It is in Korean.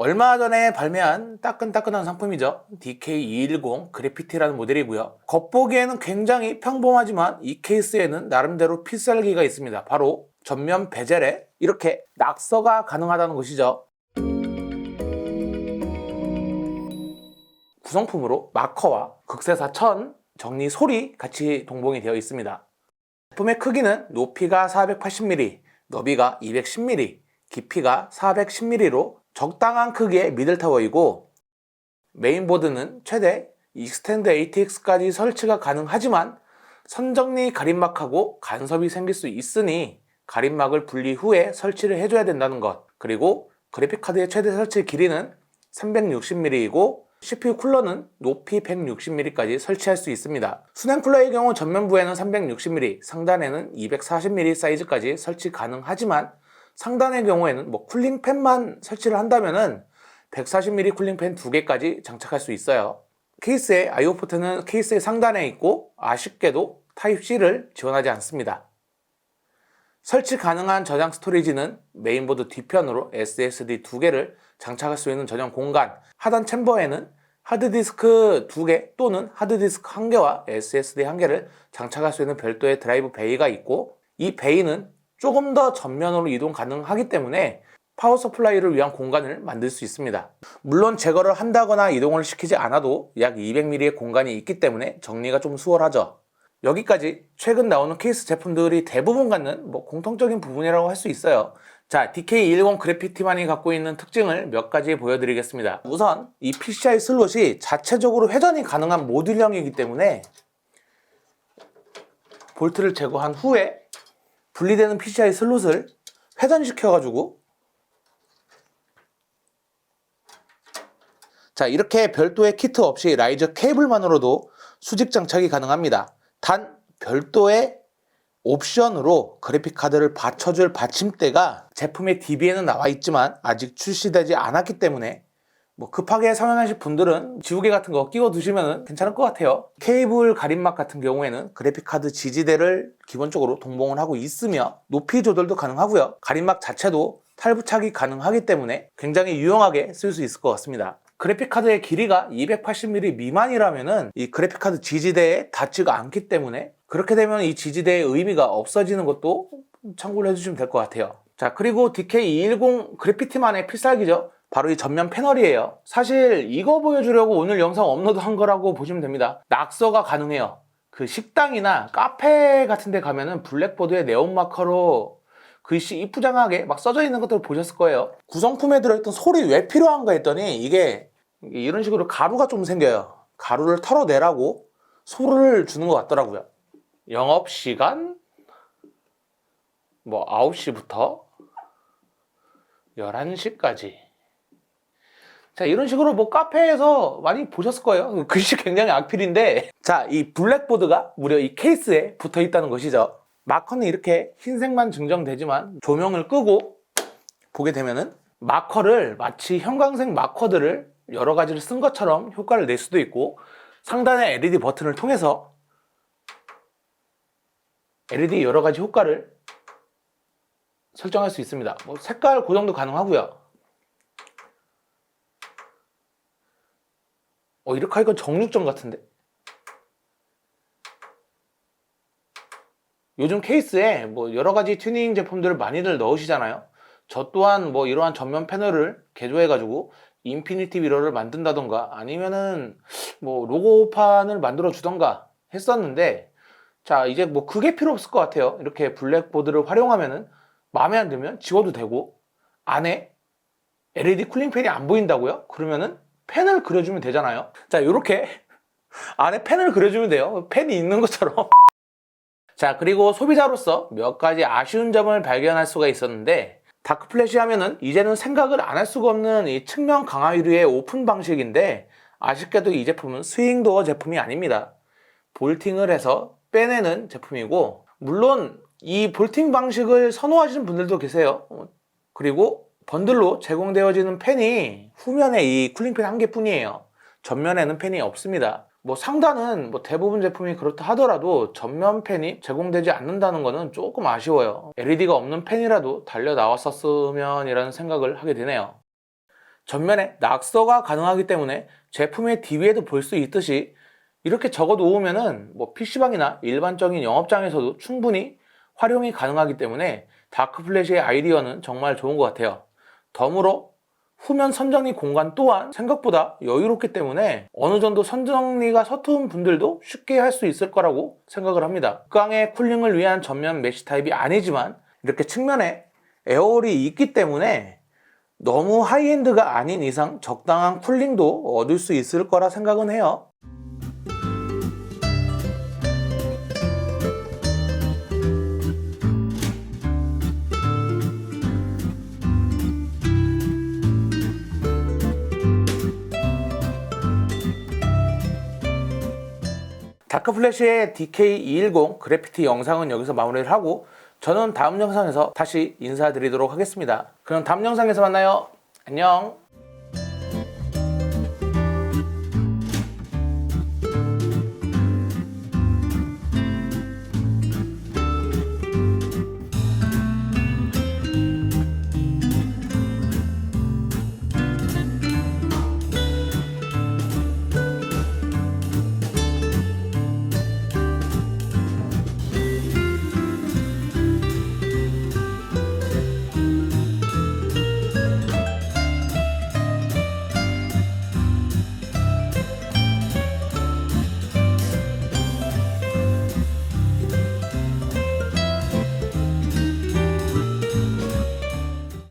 얼마 전에 발매한 따끈따끈한 상품이죠. DK210 그래피티라는 모델이고요. 겉보기에는 굉장히 평범하지만 이 케이스에는 나름대로 필살기가 있습니다. 바로 전면 베젤에 이렇게 낙서가 가능하다는 것이죠. 구성품으로 마커와 극세사 천 정리 솔이 같이 동봉이 되어 있습니다. 제품의 크기는 높이가 480mm, 너비가 210mm, 깊이가 410mm로 적당한 크기의 미들타워이고 메인보드는 최대 익스텐드 ATX까지 설치가 가능하지만 선정리 가림막하고 간섭이 생길 수 있으니 가림막을 분리 후에 설치를 해줘야 된다는 것 그리고 그래픽카드의 최대 설치 길이는 360mm이고 CPU 쿨러는 높이 160mm까지 설치할 수 있습니다. 수냉 쿨러의 경우 전면부에는 360mm, 상단에는 240mm 사이즈까지 설치 가능하지만 상단의 경우에는 뭐 쿨링팬만 설치를 한다면은 140mm 쿨링팬 두 개까지 장착할 수 있어요. 케이스의 IO 포트는 케이스의 상단에 있고 아쉽게도 타입C를 지원하지 않습니다. 설치 가능한 저장 스토리지는 메인보드 뒤편으로 SSD 두 개를 장착할 수 있는 전용 공간, 하단 챔버에는 하드디스크 두 개 또는 하드디스크 한 개와 SSD 한 개를 장착할 수 있는 별도의 드라이브 베이가 있고 이 베이는 조금 더 전면으로 이동 가능하기 때문에 파워 서플라이를 위한 공간을 만들 수 있습니다. 물론 제거를 한다거나 이동을 시키지 않아도 약 200mm의 공간이 있기 때문에 정리가 좀 수월하죠. 여기까지 최근 나오는 케이스 제품들이 대부분 갖는 뭐 공통적인 부분이라고 할 수 있어요. 자, DK210 그래피티만이 갖고 있는 특징을 몇 가지 보여드리겠습니다. 우선 이 PCI 슬롯이 자체적으로 회전이 가능한 모듈형이기 때문에 볼트를 제거한 후에 분리되는 PCI 슬롯을 회전시켜가지고 자 이렇게 별도의 키트 없이 라이저 케이블만으로도 수직 장착이 가능합니다. 단 별도의 옵션으로 그래픽 카드를 받쳐줄 받침대가 제품의 DB에는 나와 있지만 아직 출시되지 않았기 때문에 뭐 급하게 사용하실 분들은 지우개 같은 거 끼워 두시면 괜찮을 것 같아요. 케이블 가림막 같은 경우에는 그래픽 카드 지지대를 기본적으로 동봉을 하고 있으며 높이 조절도 가능하고요. 가림막 자체도 탈부착이 가능하기 때문에 굉장히 유용하게 쓸 수 있을 것 같습니다. 그래픽 카드의 길이가 280mm 미만이라면은 이 그래픽 카드 지지대에 닿지가 않기 때문에 그렇게 되면 이 지지대의 의미가 없어지는 것도 참고를 해주시면 될 것 같아요. 자, 그리고 DK210 그래피티만의 필살기죠. 바로 이 전면 패널이에요. 사실 이거 보여주려고 오늘 영상 업로드 한 거라고 보시면 됩니다. 낙서가 가능해요. 그 식당이나 카페 같은 데 가면은 블랙보드에 네온 마커로 글씨 이쁘장하게 막 써져 있는 것들을 보셨을 거예요. 구성품에 들어있던 솔이 왜 필요한가 했더니 이게 이런 식으로 가루가 좀 생겨요. 가루를 털어내라고 솔을 주는 것 같더라고요. 영업 시간 뭐 9시부터 11시까지 자 이런 식으로 뭐 카페에서 많이 보셨을 거예요 글씨 굉장히 악필인데 자 이 블랙보드가 무려 이 케이스에 붙어 있다는 것이죠 마커는 이렇게 흰색만 증정되지만 조명을 끄고 보게 되면은 마커를 마치 형광색 마커들을 여러 가지를 쓴 것처럼 효과를 낼 수도 있고 상단의 LED 버튼을 통해서 LED 여러 가지 효과를 설정할 수 있습니다. 뭐 색깔 고정도 가능하고요. 어 이렇게 하니까 정육점 같은데. 요즘 케이스에 뭐 여러 가지 튜닝 제품들을 많이들 넣으시잖아요. 저 또한 뭐 이러한 전면 패널을 개조해 가지고 인피니티 미러를 만든다던가 아니면은 뭐 로고판을 만들어 주던가 했었는데 자 이제 뭐 그게 필요 없을 것 같아요. 이렇게 블랙보드를 활용하면은 마음에 안 들면 지워도 되고 안에 LED 쿨링 팬이 안 보인다고요? 그러면은 펜을 그려주면 되잖아요. 자 이렇게 안에 펜을 그려주면 돼요. 펜이 있는 것처럼. 자 그리고 소비자로서 몇 가지 아쉬운 점을 발견할 수가 있었는데 다크 플래시 하면은 이제는 생각을 안 할 수가 없는 이 측면 강화 유리의 오픈 방식인데 아쉽게도 이 제품은 스윙도어 제품이 아닙니다. 볼팅을 해서 빼내는 제품이고 물론 이 볼팅 방식을 선호하시는 분들도 계세요. 어, 그리고 번들로 제공되어지는 팬이 후면에 이 쿨링팬 한 개뿐이에요. 전면에는 팬이 없습니다. 뭐 상단은 뭐 대부분 제품이 그렇다 하더라도 전면 팬이 제공되지 않는다는 거는 조금 아쉬워요. LED가 없는 팬이라도 달려 나왔었으면 이라는 생각을 하게 되네요. 전면에 낙서가 가능하기 때문에 제품의 DB에도 볼 수 있듯이 이렇게 적어 놓으면은 뭐 PC방이나 일반적인 영업장에서도 충분히 활용이 가능하기 때문에 다크플래시의 아이디어는 정말 좋은 것 같아요. 덤으로 후면 선정리 공간 또한 생각보다 여유롭기 때문에 어느 정도 선정리가 서투른 분들도 쉽게 할 수 있을 거라고 생각을 합니다. 극강의 쿨링을 위한 전면 메쉬 타입이 아니지만 이렇게 측면에 에어홀이 있기 때문에 너무 하이엔드가 아닌 이상 적당한 쿨링도 얻을 수 있을 거라 생각은 해요. 다크 플래시의 DK210 그래피티 영상은 여기서 마무리를 하고 저는 다음 영상에서 다시 인사드리도록 하겠습니다. 그럼 다음 영상에서 만나요. 안녕.